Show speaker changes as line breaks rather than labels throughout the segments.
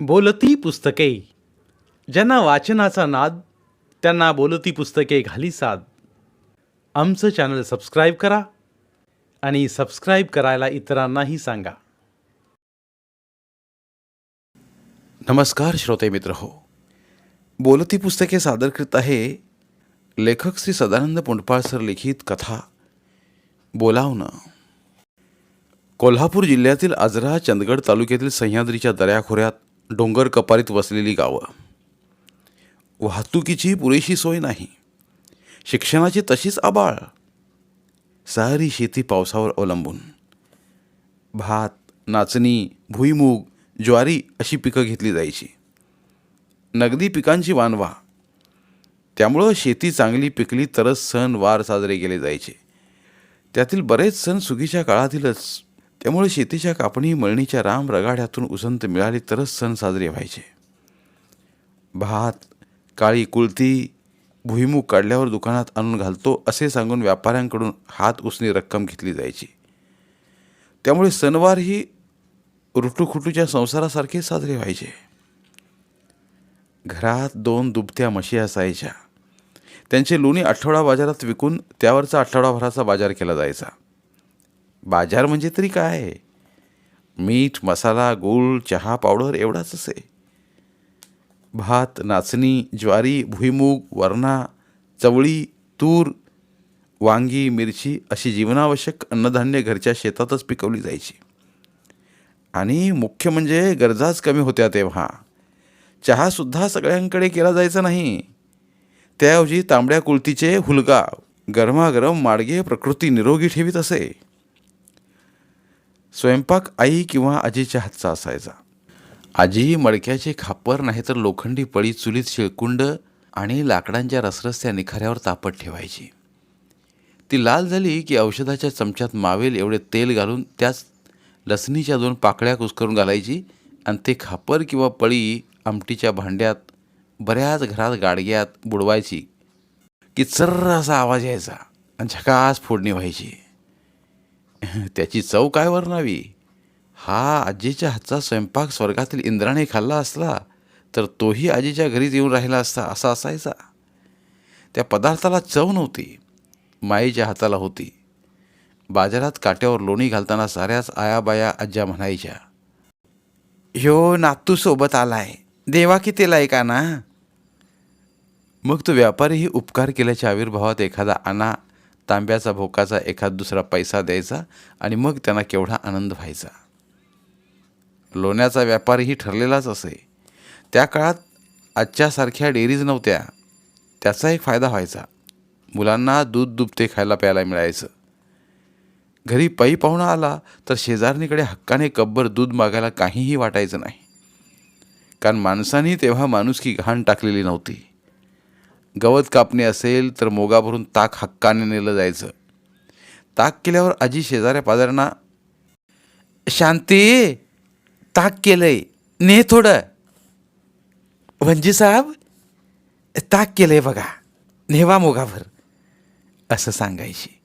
बोलती पुस्तके. ज्यांना वाचनाचा नाद त्यांना बोलती पुस्तके घाली साद. आमचं चॅनल सबस्क्राईब करा आणि सबस्क्राईब करायला इतरांनाही सांगा.
नमस्कार श्रोते मित्र हो. बोलती पुस्तके सादर करीत आहे लेखक श्री सदानंद पुंडपाळ सर लिखित कथा बोलावणं. कोल्हापूर जिल्ह्यातील आजरा चंदगड तालुक्यातील सह्याद्रीच्या दऱ्याखोऱ्यात डोंगर कपारीत वसलेली गावं. वाहतुकीची पुरेशी सोय नाही. शिक्षणाची तशीच आबाळ. सारी शेती पावसावर अवलंबून. भात नाचणी भुईमूग ज्वारी अशी पिकं घेतली जायची. नगदी पिकांची वानवा त्यामुळं शेती चांगली पिकली तरच सण वार साजरे केले जायचे. त्यातील बरेच सण सुगीच्या काळातीलच. त्यामुळे शेतीच्या कापणी मळणीच्या राम रगाड्यातून उसंत मिळाली तरच सण साजरे व्हायचे. भात काळी कुळती भुईमूग काढल्यावर दुकानात आणून घालतो असे सांगून व्यापाऱ्यांकडून हात उसणी रक्कम घेतली जायची. त्यामुळे सणवार ही रुटूखुटूच्या संसारासारखे साजरे व्हायचे. घरात दोन दुभत्या म्हशी असायच्या. त्यांचे लोणी आठवडा बाजारात विकून त्यावरचा आठवडाभराचा बाजार केला जायचा. बाजार म्हणजे तरी काय? मीठ मसाला गूळ चहा पावडर एवढाच असे. भात नाचणी ज्वारी भुईमूग वरणा चवळी तूर वांगी मिरची अशी जीवनावश्यक अन्नधान्य घरच्या शेतातच पिकवली जायची. आणि मुख्य म्हणजे गरजाच कमी होत्या तेव्हा. चहासुद्धा सगळ्यांकडे केला जायचा नाही. त्याऐवजी तांबड्या कुलतीचे हुलगा गरमागरम माडगे प्रकृती निरोगी ठेवीत असे. स्वयंपाक आई किंवा आजीच्या हातचा असायचा. आजी मडक्याचे खापर नाहीतर लोखंडी पळी चुलीत शिळकुंड आणि लाकडांच्या रसरस्त्या निखाऱ्यावर तापत ठेवायची. ती लाल झाली की औषधाच्या चमच्यात मावेल एवढे तेल घालून त्याच लसणीच्या दोन पाकळ्या कुस्करून घालायची आणि ते खापर किंवा पळी आमटीच्या भांड्यात बऱ्याच घरात गाडग्यात बुडवायची की चर्र असा आवाज यायचा आणि झकास फोडणी व्हायची. त्याची चव काय वर्णावी? हा आजीच्या हातचा स्वयंपाक स्वर्गातील इंद्राने खाल्ला असला तर तोही आजीच्या घरीच येऊन राहिला असता असा असायचा. त्या पदार्थाला चव नव्हती. माईच्या हाताला होती. बाजारात काट्यावर लोणी घालताना साऱ्याच आयाबाया आज्या म्हणायच्या ह्यो नातू सोबत आलाय. देवा किती लायका ना मग तो व्यापारीही उपकार केल्याच्या आविर्भावात एखादा आणा तांब्याचा भोकाचा एखाद दुसरा पैसा द्यायचा आणि मग त्यांना केवढा आनंद व्हायचा. लोण्याचा व्यापारही ठरलेलाच असे. त्या काळात आजच्यासारख्या डेअरीज नव्हत्या. त्याचा एक फायदा व्हायचा. मुलांना दूध दुभते खायला प्यायला मिळायचं. घरी पायी पाहुणा आला तर शेजारणीकडे हक्काने कब्बर दूध मागायला काहीही वाटायचं नाही. कारण माणसांनी तेव्हा माणुसकी घाण टाकलेली नव्हती. गवत कापणे असेल तर मोगाभरून ताक हक्काने नेलं जायचं. ताक केल्यावर आजी शेजाऱ्या पाजाऱ्यांना शांती ताक केलंय ने थोडं. म्हणजे साहेब ताक केलंय बघा नेवा मोगाभर असं सांगायची.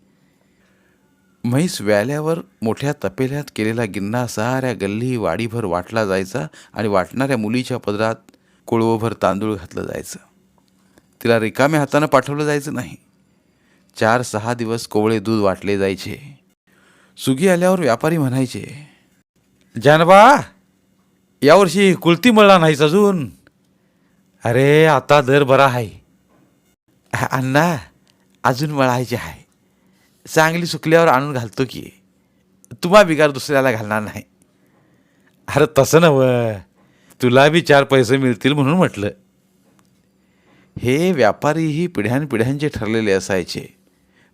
म्हैस व्याल्यावर मोठ्या तपेल्यात केलेला गिन्ना साऱ्या गल्ली वाडीभर वाटला जायचा आणि वाटणाऱ्या मुलीच्या पदरात कोळवभर तांदूळ घातलं जायचं. तिला रिकाम्या हातानं पाठवलं जायचं नाही. चार सहा दिवस कोवळे दूध वाटले जायचे. सुगी आल्यावर व्यापारी म्हणायचे
जानबा यावर्षी कुलती मळला नाहीस अजून. अरे आता दर बरा आहे.
अण्णा अजून मळायचे आहे. चांगली सुकल्यावर आणून घालतो की. तुम्हा बिगार दुसऱ्याला घालणार नाही.
अरे तसं नवं तुला बी चार पैसे मिळतील म्हणून म्हटलं.
हे व्यापारीही पिढ्यानपिढ्यांचे ठरलेले असायचे.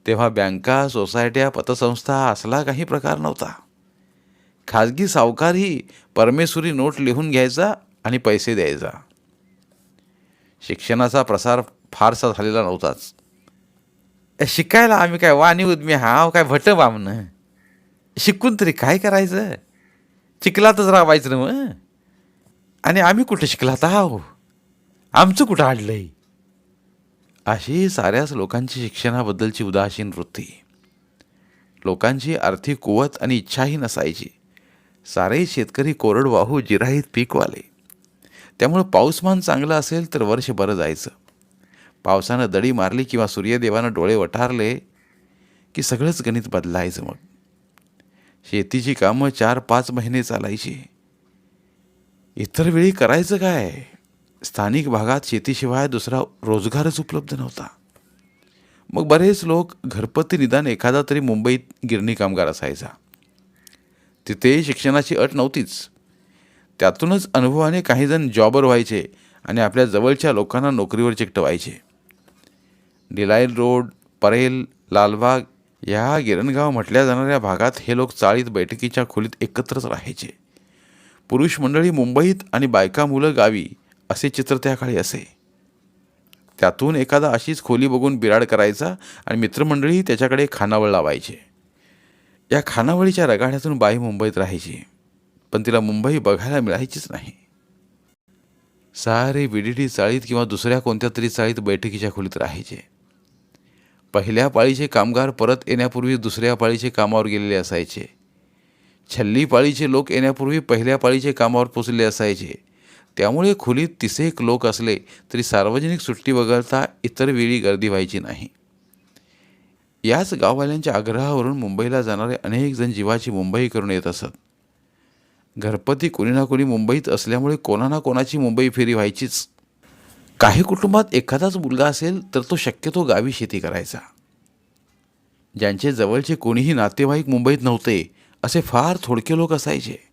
तेव्हा बँका सोसायट्या पतसंस्था असला काही प्रकार नव्हता. खाजगी सावकारही परमेश्वरी नोट लिहून घ्यायचा आणि पैसे द्यायचा. शिक्षणाचा प्रसार फारसा झालेला नव्हताच. शिकायला आम्ही काय वाणी उद्मी हाव काय भट बामनं शिकून तरी काय करायचं? चिखलातच राबायचं ना मग आणि आम्ही कुठं शिकलात आहो? आमचं कुठं आडलंय? अशी साऱ्याच लोकांची शिक्षणाबद्दलची उदासीन वृत्ती. लोकांची आर्थिक कुवत आणि इच्छाही नसायची. सारे शेतकरी कोरडवाहू जिराईत पीकवाले. त्यामुळं पाऊसमान चांगलं असेल तर वर्ष बरं जायचं. पावसानं दडी मारली किंवा सूर्यदेवानं डोळे वठारले की सगळंच गणित बदलायचं मग. शेतीची कामं चार पाच महिने चालायची. इतर वेळी करायचं काय? स्थानिक भागात शेतीशिवाय दुसरा रोजगारच उपलब्ध नव्हता. मग बरेच लोक घरपती निदान एखादा तरी मुंबईत गिरणी कामगार असायचा. तिथे शिक्षणाची अट नव्हतीच. त्यातूनच अनुभवाने काहीजण जॉबर व्हायचे आणि आपल्या जवळच्या लोकांना नोकरीवर चिकटवायचे. डिलाईल रोड परेल लालबाग या गिरणगाव म्हटल्या जाणाऱ्या भागात हे लोक चाळीत बैठकीच्या खोलीत एकत्रच राहायचे. पुरुष मंडळी मुंबईत आणि बायका मुलं गावी असे चित्र त्या काळी असे. त्यातून एखादा अशीच खोली बघून बिराड करायचा आणि मित्रमंडळी त्याच्याकडे खानावळ लावायचे. या खानावळीच्या रगाड्यातून बाई मुंबईत राहायची. पण तिला मुंबई बघायला मिळायचीच नाही. सारे विडीडी चाळीत किंवा दुसऱ्या कोणत्या तरी चाळीत बैठकीच्या खोलीत राहायचे. पहिल्या पाळीचे कामगार परत येण्यापूर्वी दुसऱ्या पाळीचे कामावर गेलेले असायचे. छल्ली पाळीचे लोक येण्यापूर्वी पहिल्या पाळीचे कामावर पोचलेले असायचे. त्यामुळे खोलीत तिसेक लोक असले तरी सार्वजनिक सुट्टी वगळता इतर वेळी गर्दी व्हायची नाही. याच गाववाल्यांच्या आग्रहावरून मुंबईला जाणारे अनेक जण जीवाची मुंबई करून येत असत. घरपती कोणी ना कोणी मुंबईत असल्यामुळे कोणा ना कोणाची मुंबई फेरी व्हायचीच. काही कुटुंबात एखादाच मुलगा असेल तर तो शक्यतो गावी शेती करायचा. ज्यांचे जवळचे कोणीही नातेवाईक मुंबईत नव्हते असे फार थोडके लोक असायचे.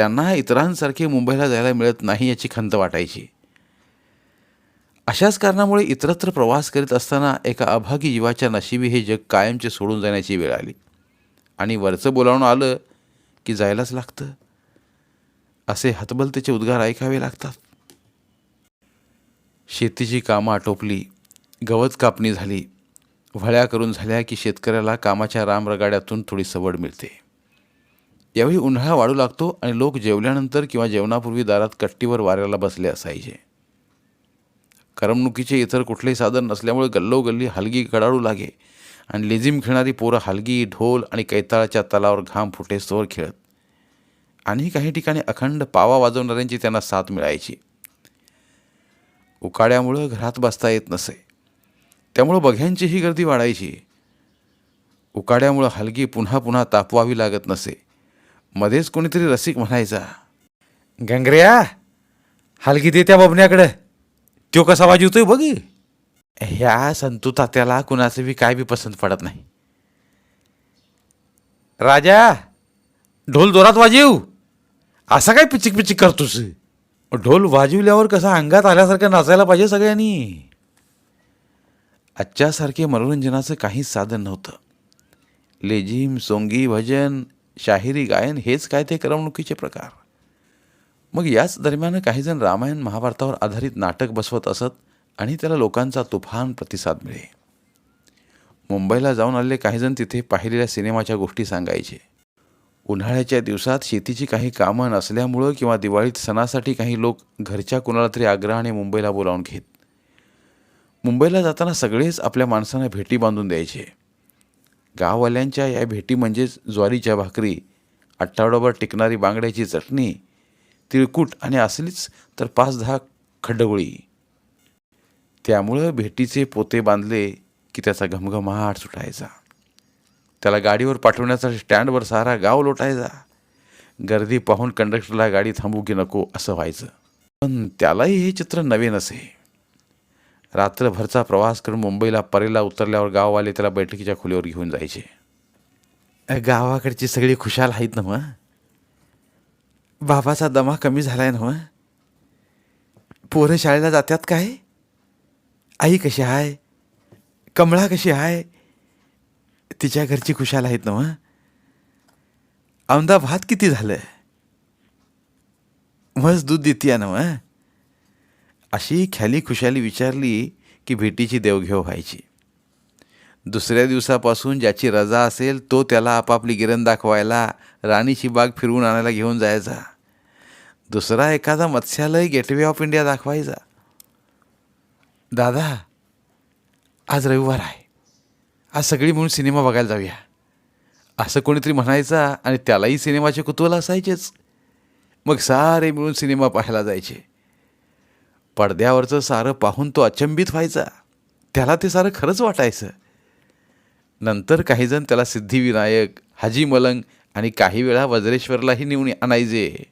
त्यांना इतरांसारखे मुंबईला जायला मिळत नाही याची खंत वाटायची. अशाच कारणामुळे इतरत्र प्रवास करीत असताना एका अभागी जीवाच्या नशिबी हे जग कायमचे सोडून जाण्याची वेळ आली. आणि वरचं बोलावून आलं की जायलाच लागतं. असे हतबलतेचे उद्गार ऐकावे लागतात. शेतीची कामं आटोपली गवत कापणी झाली. व्हळ्या करून झाल्या की शेतकऱ्याला कामाच्या रामरगाड्यातून थोडी सवड मिळते. यावेळी उन्हाळा वाढू लागतो आणि लोक जेवल्यानंतर किंवा जेवणापूर्वी दारात कट्टीवर वाऱ्याला बसले असायचे. करमणुकीचे इतर कुठलेही साधन नसल्यामुळे गल्लोगल्ली हलगी कडाडू लागे आणि लेझिम खेळणारी पोरं हलगी ढोल आणि कैताळाच्या तलावर घाम फुटे सोर खेळत. आणि काही ठिकाणी अखंड पावा वाजवणाऱ्यांची त्यांना साथ मिळायची. उकाड्यामुळं घरात बसता येत नसे. त्यामुळं बघ्यांचीही गर्दी वाढायची. उकाड्यामुळं हलगी पुन्हा पुन्हा तापवावी लागत नसे. मध्येच कोणीतरी रसिक म्हणायचा
गंगऱ्या हलगी दे त्या बबण्याकडं तो कसा वाजवतोय बघ.
ह्या संतू तात्याला कुणाचं बी काय बी पसंत पडत नाही.
राजा ढोल जोरात वाजव. असा काय पिचिक पिचिक करतोस? ढोल वाजवल्यावर कसा अंगात आल्यासारखं नाचायला पाहिजे सगळ्यांनी.
आजच्यासारखे मनोरंजनाचं काहीच साधन नव्हतं. लेझिम सोंगी भजन शाहिरी गायन हेच काय ते करमणुकीचे प्रकार. मग याच दरम्यान काहीजण रामायण महाभारतावर आधारित नाटक बसवत असत आणि त्याला लोकांचा तुफान प्रतिसाद मिळे मुंबईला जाऊन आलेले काहीजण तिथे पाहिलेल्या सिनेमाच्या गोष्टी सांगायचे. उन्हाळ्याच्या दिवसात शेतीची काही कामं नसल्यामुळं किंवा दिवाळीत सणासाठी काही लोक घरच्या कुणाला तरी आग्रहाने मुंबईला बोलावून घेत. मुंबईला जाताना सगळेच आपल्या माणसांना भेटी बांधून द्यायचे. गाववाल्यांच्या या भेटी म्हणजेच ज्वारीच्या भाकरी आठवडाभर टिकणारी बांगड्याची चटणी तिळकूट आणि असलीच तर पाच दहा खड्डगोळी त्यामुळं भेटीचे पोते बांधले की त्याचा घमघमाट सुटायचा. त्याला गाडीवर पाठवण्याचा स्टँडवर सारा गाव लोटायचा. गर्दी पाहून कंडक्टरला गाडी थांबू की नको असं व्हायचं. पण त्यालाही हे चित्र नवीन असे रात्रभरचा प्रवास करून मुंबईला परेला उतरल्यावर गाववाले त्याला बैठकीच्या खोलीवर घेऊन जायचे. गावाकडची सगळी खुशाल आहेत ना मग? बाबाचा दमा कमी झाला आहे ना मग? पोरं शाळेला जातात काय? आई कशी आहे कमळा कशी आहे तिच्या घरची खुशाल आहेत ना मग? औंदा भात किती झालं? मस्त दूध देते ना मग? अशी ख्याली खुशाली विचारली की भेटीची देवघेव व्हायची. दुसऱ्या दिवसापासून ज्याची रजा असेल तो त्याला आपापली गिरण दाखवायला राणीची बाग फिरवून आणायला घेऊन जायचा. दुसरा एखादा मत्स्यालय गेटवे ऑफ इंडिया दाखवायचा. दादा आज रविवार आहे. आज सगळी म्हणून सिनेमा बघायला जाऊया. असं कोणीतरी म्हणायचा आणि त्यालाही सिनेमाचे कुतूहल असायचेच. मग सारे मिळून सिनेमा पाहायला जायचे. पडद्यावरचं सारं पाहून तो अचंबित व्हायचा. त्याला ते सारं खरंच वाटायचं. नंतर काहीजण त्याला सिद्धिविनायक हाजी मलंग आणि काही वेळा वज्रेश्वरलाही नेऊन आणायचे.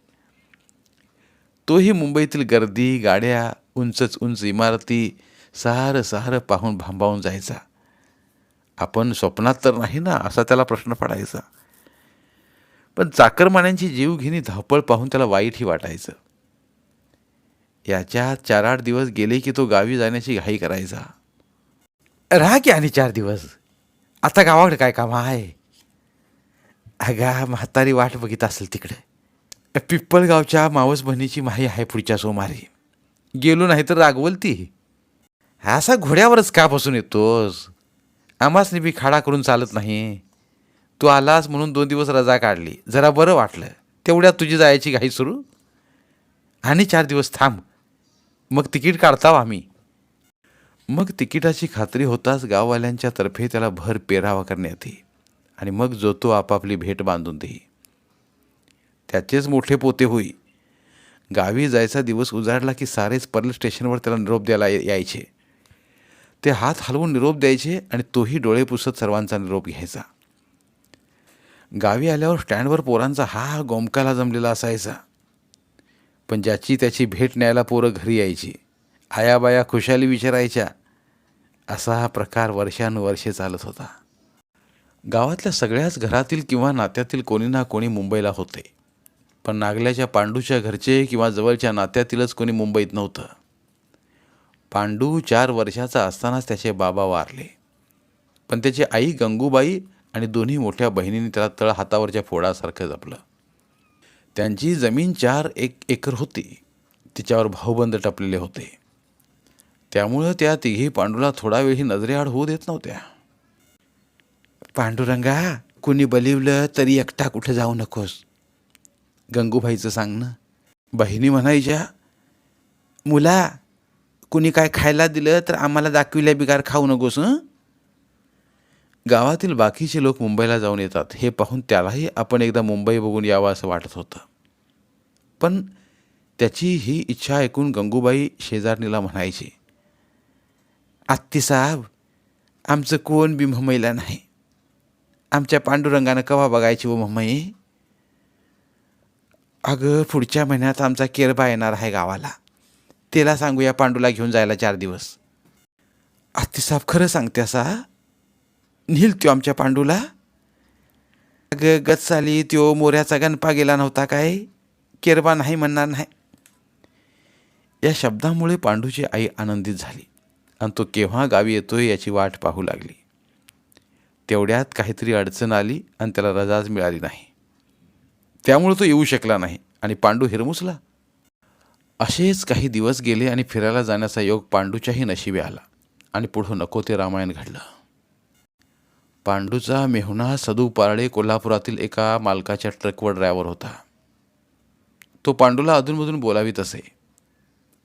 तोही मुंबईतील गर्दी गाड्या उंचच उंच इमारती सारं सारं पाहून भांबावून जायचा. आपण स्वप्नात तर नाही ना असा त्याला प्रश्न पडायचा. पण चाकरमान्यांची जीवघेणी धावपळ पाहून त्याला वाईटही वाटायचं. याच्या चार आठ दिवस गेले की तो गावी जाण्याची घाई करायचा. राहा की आणि चार दिवस. आता गावाकडे काय काम आहे? अगा म्हातारी वाट बघित असेल तिकडे. पिप्पलगावच्या मावस बहिणीची माही आहे पुढच्या सोमारी. गेलो नाही तर रागवल ती. असा घोड्यावरच का बसून येतोस? आम्हासनी बी खाडा करून चालत नाही. तू आलास म्हणून दोन दिवस रजा काढली. जरा बरं वाटलं. तेवढ्यात तुझी जायची घाई सुरू. आणि चार दिवस थांब. मग तिकीट काढताव आम्ही. मग तिकिटाची खात्री होताच गाववाल्यांच्या तर्फे त्याला भर पेरावा करण्यात येई आणि मग जो तो आपापली भेट बांधून देई. त्याचेच मोठे पोते होई. गावी जायचा दिवस उजाडला की सारेच परल स्टेशनवर त्याला निरोप द्यायला यायचे. ते हात हलवून निरोप द्यायचे आणि तोही डोळे पुसत सर्वांचा निरोप घ्यायचा. गावी आल्यावर स्टँडवर पोरांचा हा गोमकाला जमलेला असायचा. पण ज्याची त्याची भेट न्यायला पोरं घरी यायची. आयाबाया खुशाली विचारायच्या. असा हा प्रकार वर्षानुवर्षे चालत होता. गावातल्या सगळ्याच घरातील किंवा नात्यातील कोणी ना कोणी मुंबईला होते. पण नागल्याच्या पांडूच्या घरचे किंवा जवळच्या नात्यातीलच कोणी मुंबईत नव्हतं. पांडू चार वर्षाचा असतानाच त्याचे बाबा वारले. पण त्याची आई गंगूबाई आणि दोन्ही मोठ्या बहिणींनी त्याला तळ हातावरच्या फोडासारखं जपलं. त्यांची जमीन चार एक एकर होती. तिच्यावर भाऊबंद टपलेले होते. त्यामुळं त्या तिघी पांडूला थोडा वेळही नजरेआड होऊ देत नव्हत्या. पांडुरंगा कुणी बलिवलं तरी एकटा कुठे जाऊ नकोस. गंगूबाईचं सांगणं. बहिणी म्हणायच्या मुला कुणी काय खायला दिलं तर आम्हाला दाखविल्या बिगार खाऊ नकोस गावातील बाकीचे लोक मुंबईला जाऊन येतात हे पाहून त्यालाही आपण एकदा मुंबई बघून यावं असं वाटत होतं. पण त्याची ही इच्छा ऐकून गंगूबाई शेजारणीला म्हणायची आत्तीसाहेब आमचं कोण बी मुंबईला नाही. आमच्या पांडुरंगानं कवा बघायची व मुंबई अगं पुढच्या महिन्यात आमचा केरबा येणार आहे गावाला. त्याला सांगूया पांडूला घेऊन जायला चार दिवस. आत्तीसाहेब खरं सांगते असा नील त्यो आमच्या पांडूला? अगं गतसाली त्यो मोऱ्याचा गणपा गेला नव्हता काय? केरबा नाही म्हणणार नाही. या शब्दामुळे पांडूची आई आनंदित झाली आणि तो केव्हा गावी येतोय याची वाट पाहू लागली. तेवढ्यात काहीतरी अडचण आली आणि त्याला रजाच मिळाली नाही. त्यामुळे तो येऊ शकला नाही आणि पांडू हिरमुसला. असेच काही दिवस गेले आणि फिरायला जाण्याचा योग पांडूच्याही नशिबी आला आणि पुढं नको ते रामायण घडलं. पांडूचा मेहुणा सदू पारडे कोल्हापुरातील एका मालकाच्या ट्रकवर ड्रायव्हर होता. तो पांडूला अधूनमधून बोलावीत असे.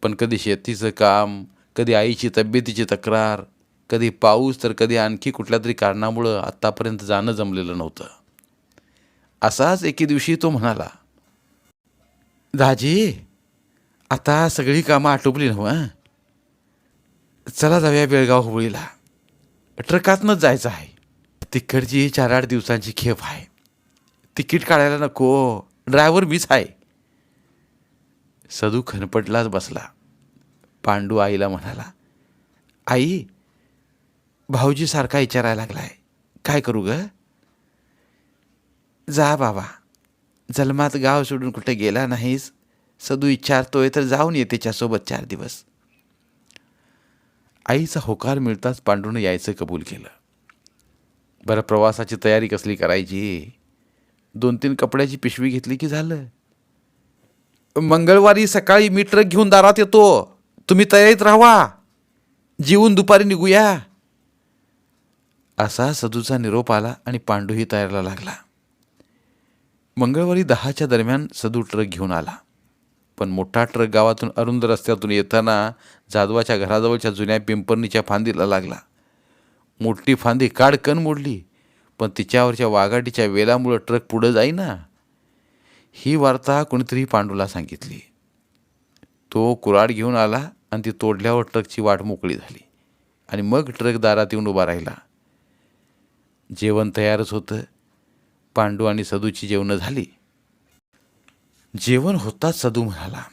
पण कधी शेतीचं काम कधी आईची तब्येतीची तक्रार कधी पाऊस तर कधी आणखी कुठल्या तरी कारणामुळं आत्तापर्यंत जाणं जमलेलं नव्हतं. असाच एके दिवशी तो म्हणाला दाजी आता सगळी कामं आटोपली नव्ह चला जाऊया बेळगाव हुबळीला. ट्रकातनंच जायचं आहे. तिकडची चार आठ दिवसांची खेप आहे. तिकीट काढायला नको. ड्रायव्हर मीच आहे. सदू खनपटलाच बसला. पांडू आईला म्हणाला आई भाऊजीसारखा विचारायला लागलाय. काय करू ग? जा बाबा. जन्मात गाव सोडून कुठे गेला नाहीस. सदू विचारतोय तर जाऊन ये त्याच्यासोबत चार दिवस. आईचा होकार मिळताच पांडूनं यायचं कबूल केलं. बरं प्रवासाची तयारी कसली करायची? दोन तीन कपड्याची पिशवी घेतली की झालं? मंगळवारी सकाळी मी ट्रक घेऊन दारात येतो. तुम्ही तयारीत राहा जेवून दुपारी निघूया. असा सदूचा निरोप आला आणि पांडूही तयारीला लागला. मंगळवारी दहाच्या दरम्यान सदू ट्रक घेऊन आला. पण मोठा ट्रक गावातून अरुंद रस्त्यातून येताना जाधवाच्या घराजवळच्या जुन्या पिंपरणीच्या फांदीला लागला. मोठी फांदी काडकन मोडली पण तिच्यावरच्या वाघाटीच्या वेलामुळं ट्रक पुढं जाईना. ही वार्ता कोणीतरी पांडूला सांगितली. तो कुराड घेऊन आला आणि ती तोडल्यावर ट्रकची वाट मोकळी झाली. आणि मग ट्रक दारात येऊन उभा राहिला. जेवण तयारच होतं. पांडू आणि सदूची जेवणं झाली. जेवण होताच सदू म्हणाला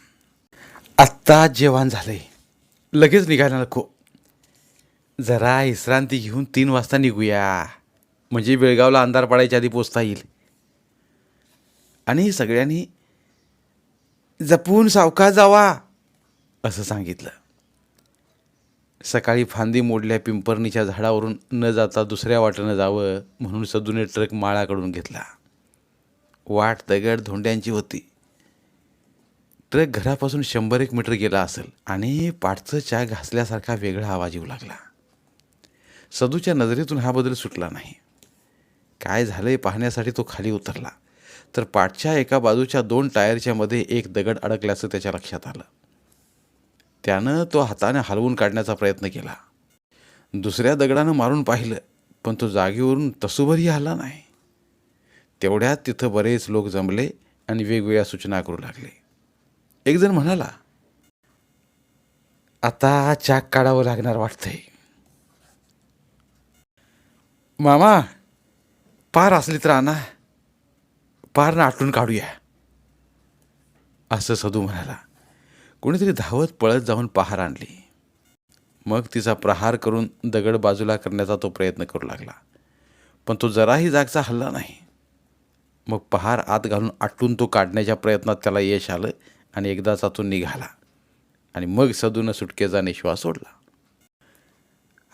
आत्ता जेवण झालंय. लगेच निघायला नको. जरा विश्रांती घेऊन तीन वाजता निघूया. म्हणजे बेळगावला अंधार पडायच्या आधी पोचता येईल. आणि सगळ्यांनी जपून सावका जावा असं सांगितलं. सकाळी फांदी मोडल्या पिंपरणीच्या झाडावरून न जाता दुसऱ्या वाटेनं जावं म्हणून सदूने ट्रक माळाकडून घेतला. वाट दगड धोंड्यांची होती. ट्रक घरापासून शंभर एक मीटर गेला असेल आणि पाठचं च्या घासल्यासारखा वेगळा आवाज येऊ लागला. सदूच्या नजरेतून हा बदल सुटला नाही. काय झालंय पाहण्यासाठी तो खाली उतरला. तर पाठच्या एका बाजूच्या दोन टायरच्या मध्ये एक दगड अडकल्याचं त्याच्या लक्षात आलं. त्यानं तो हाताने हलवून काढण्याचा प्रयत्न केला. दुसऱ्या दगडानं मारून पाहिलं पण तो जागेवरून तसूभरही आला नाही. तेवढ्यात तिथं बरेच लोक जमले आणि वेगवेगळ्या सूचना करू लागले. एकजण म्हणाला आता चाक काढावं लागणार वाटतंय. मामा पार असली तर आणा. पारनं आटून काढूया. असं सदू म्हणाला. कोणीतरी धावत पळत जाऊन पहार आणली. मग तिचा प्रहार करून दगड बाजूला करण्याचा तो प्रयत्न करू लागला. पण तो जराही जागचा हल्ला नाही. मग पहार आत घालून आटून तो काढण्याच्या प्रयत्नात त्याला यश आलं आणि एकदाचा तो निघाला. आणि मग सदूनं सुटकेचा निश्वास सोडला.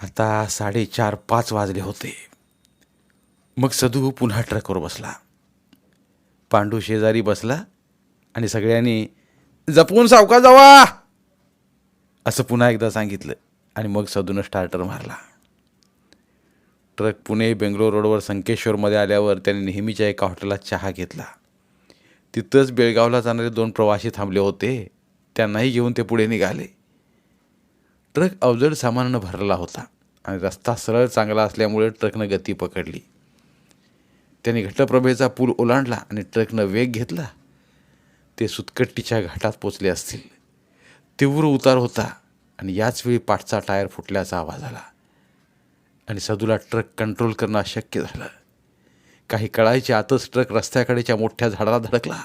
आता साडेचार पाच वाजले होते. मग सदू पुन्हा ट्रकवर बसला. पांडू शेजारी बसला आणि सगळ्यांनी जपून सावका जावा! असं पुन्हा एकदा सांगितलं आणि मग सदून स्टार्टर मारला. ट्रक पुणे बेंगलोर रोडवर संकेश्वरमध्ये आल्यावर त्याने नेहमीच्या एका हॉटेलात चहा घेतला. तिथंच बेळगावला जाणारे दोन प्रवासी थांबले होते. त्यांनाही घेऊन ते पुढे निघाले. ट्रक अवजड सामानानं भरला होता आणि रस्ता सरळ चांगला असल्यामुळे ट्रकनं गती पकडली. त्याने घटप्रभेचा पूल ओलांडला आणि ट्रकनं वेग घेतला. ते सुतकट्टीच्या घाटात पोचले असतील. तीव्र उतार होता आणि याचवेळी पाठचा टायर फुटल्याचा आवाज आला. आणि सदूला ट्रक कंट्रोल करणं अशक्य झालं. काही कळायच्या आतच ट्रक रस्त्याकडेच्या मोठ्या झाडाला धडकला.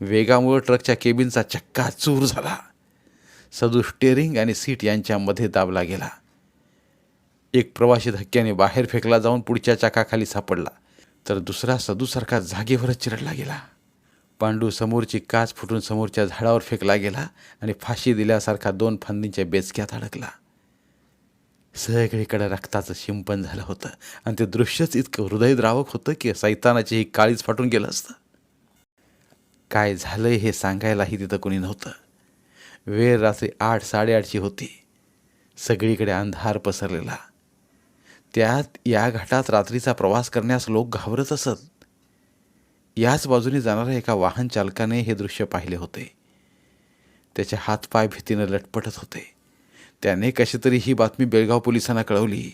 वेगामुळे ट्रकच्या केबिनचा चक्का चूर झाला. सदू स्टेअरिंग आणि सीट यांच्यामध्ये दाबला गेला. एक प्रवासी धक्क्याने बाहेर फेकला जाऊन पुढच्या चाकाखाली सापडला. तर दुसरा सदूसारखा जागेवरच चिरडला गेला. पांडू समोरची काच फुटून समोरच्या झाडावर फेकला गेला आणि फाशी दिल्यासारखा दोन फांदींच्या बेचक्यात अडकला. सगळीकडे रक्ताचं शिंपण झालं होतं आणि ते दृश्यच इतकं हृदयद्रावक होतं की सैतानाची ही काळीच फाटून गेलं असतं. काय झालंय हे सांगायलाही तिथं कोणी नव्हतं. वेळ रात्री आठ साडेआठची होती. सगळीकडे अंधार पसरलेला. त्यात या घाटात रात्रीचा प्रवास करण्यास लोक घाबरत असत. याच बाजूने जाणाऱ्या एका वाहन चालकाने हे दृश्य पाहिले होते. त्याचे हातपाय भीतीनं लटपटत होते. त्याने कशी तरी ही बातमी बेळगाव पोलिसांना कळवली.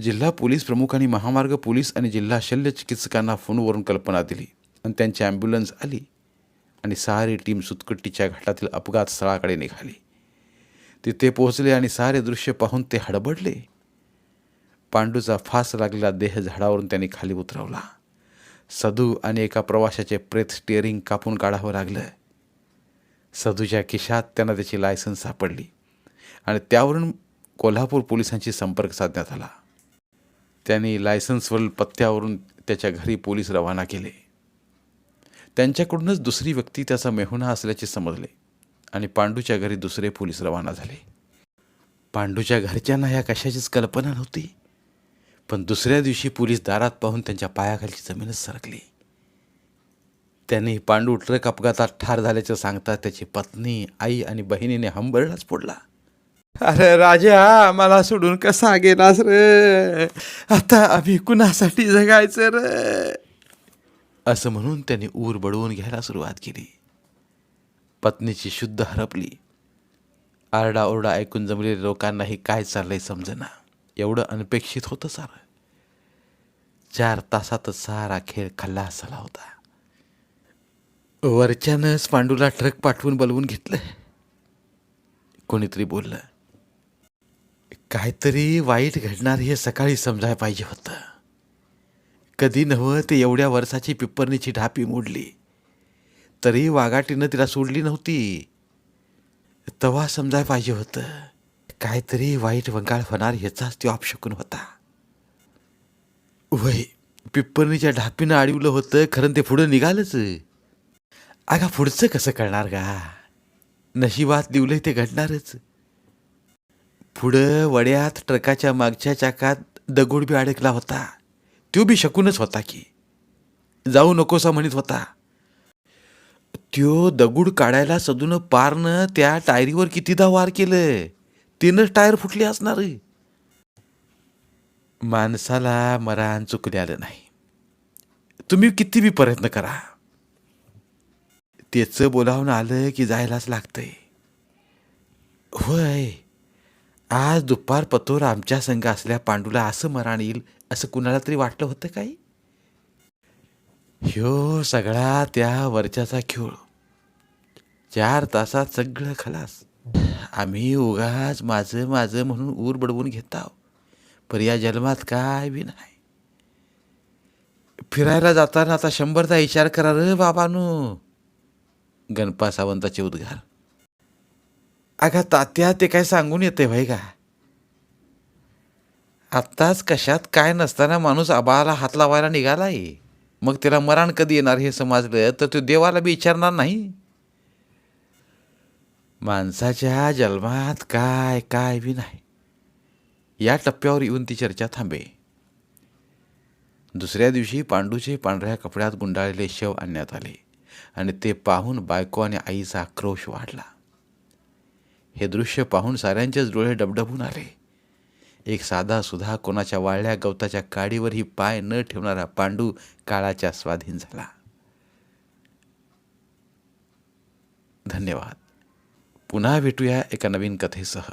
जिल्हा पोलीस प्रमुखांनी महामार्ग पोलीस आणि जिल्हा शल्य चिकित्सकांना फोनवरून कल्पना दिली आणि त्यांची ॲम्ब्युलन्स आली आणि सारी टीम सुतकट्टीच्या घाटातील अपघात स्थळाकडे निघाली. तिथे पोहोचले आणि सारे दृश्य पाहून ते हडबडले. पांडूचा फास लागलेला देह झाडावरून त्यांनी खाली उतरवला. सदू आणि एका प्रवाशाचे प्रेत स्टिअरिंग कापून काढावं लागलं. सदूच्या खिशात त्यांना त्याची लायसन्स सापडली आणि त्यावरून कोल्हापूर पोलिसांशी संपर्क साधण्यात आला. त्यांनी लायसन्सवरील पत्त्यावरून त्याच्या घरी पोलीस रवाना केले. त्यांच्याकडूनच दुसरी व्यक्ती त्याचा मेहुणा असल्याचे समजले आणि पांडूच्या घरी दुसरे पोलीस रवाना झाले. पांडूच्या घरच्यांना ह्या कशाचीच कल्पना नव्हती. पण दुसऱ्या दिवशी पोलीस दारात पाहून त्यांच्या पायाखालची जमीनच सरकली. त्यांनी पांडू ट्रक अपघातात ठार झाल्याचं सांगता त्याची पत्नी आई आणि बहिणीने हंबरडाच फोडला. अरे राजा मला सोडून कसा गेलास रे? आता आम्ही कुणासाठी जगायचं रे? असं म्हणून त्यांनी ऊर बडवून घ्यायला सुरुवात केली. पत्नीची शुद्ध हरपली. आरडाओरडा ऐकून जमलेल्या लोकांनाही काय चाललंय समजेना. एवढं अनपेक्षित होतं सारं. चार तासातच सारा खेळ खल्ला असला होता. वरच्यानंच पांडूला ट्रक पाठवून बोलवून घेतलं. कोणीतरी बोललं काहीतरी वाईट घडणार हे सकाळी समजायला पाहिजे होतं. कधी नव्हं ते एवढ्या वर्षाची पिप्परणीची ढापी मोडली. तरी वाघाटीनं तिला सोडली नव्हती. तवा समजायला पाहिजे होतं. काहीतरी वाईट वंगाळ होणार ह्याचाच तो अपशकून होता. वय पिप्परणीच्या ढापीनं अडवलं होतं खरं ते पुढं निघालंच. अगा पुढचं कसं कळणार गा? नशिबात लिवलंय ते घडणारच. पुढं वड्यात ट्रकाच्या मागच्या चाकात दगड बी अडकला होता. तो बी शकूनच होता की. जाऊ नकोसा म्हणत होता. त्यो दगड काढायला सदून पारनं त्या टायरीवर कितीदा वार केलं? तिनं टायर फुटले असणार माणसाला मरान आलं नाही. तुम्ही किती बी प्रयत्न करा. त्याचं बोलावून आलं की जायलाच लागतंय. होय आज दुपार पतोर आमच्या संघ असल्या पांडूला असं मरण येईल असं कुणाला तरी वाटलं होतं काही ह्यो सगळा त्या वरच्याचा खेळ. चार तासात सगळं खलास. आम्ही उगाच माझं माझं म्हणून ऊर बडवून घेताव. पर या जन्मात काय बी नाही. फिरायला जाताना आता शंभरचा विचार करा रे बाबानू. गणपा सावंताचे उद्गार. अगा तात्या ते काय सांगून येते भाई का? आत्ताच कशात काय नसताना माणूस आबाला हात लावायला निघालाय. मग त्याला मरण कधी येणार हे समजलं तर तो देवाला बी विचारणार नाही. माणसाच्या जन्मात काय काय बी नाही. या टप्प्यावर येऊन ती चर्चा थांबे. दुसऱ्या दिवशी पांडूचे पांढऱ्या कपड्यात गुंडाळलेले शव आणण्यात आले आणि ते पाहून बायको आणि आईचा आक्रोश वाढला. हे दृश्य पाहून साऱ्यांचेच डोळे डबडबून आले. एक साधा सुद्धा कोणाच्या वाळल्या गवताच्या काडीवरही पाय न ठेवणारा पांडू काळाच्या स्वाधीन झाला. धन्यवाद. पुन्हा भेटूया एका नवीन कथेसह.